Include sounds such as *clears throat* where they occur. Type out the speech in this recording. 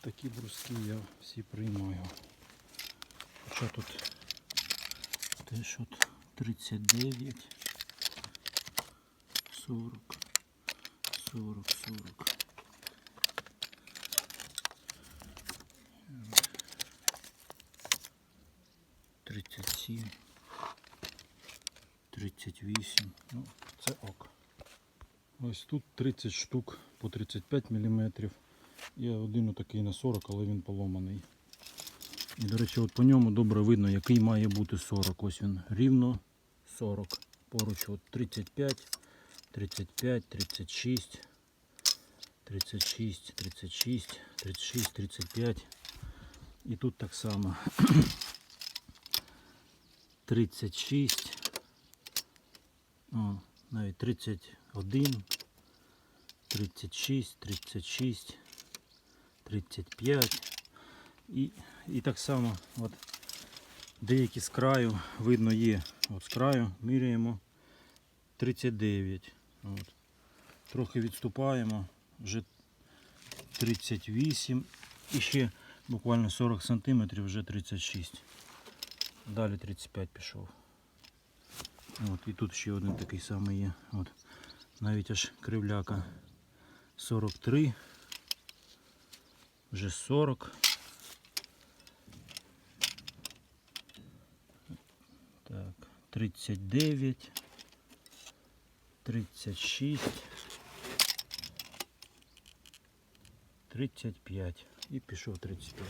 такі бруски я всі приймаю. Хоча тут теж от 39, 40, 40, 40. 37, 38, ну це ок. Ось тут 30 штук по 35 мм. Є один отакий на 40, але він поломаний. І, до речі, от по ньому добре видно, який має бути 40. Ось він рівно 40. Поруч от 35, 35, 36, 36, 36, 36, 35. І тут так само. *clears throat* 36. О, навіть 31, 36, 36, 35. І, і так само от, деякі з краю видно є. От з краю міряємо 39. От. Трохи відступаємо, вже 38 і ще буквально 40 см вже 36. Далі 35 пішов. От, і тут ще один такий самий є. От. Навіть аж кривляка 43. Вже 40. Так, 39. 36. 35. І пішов 35.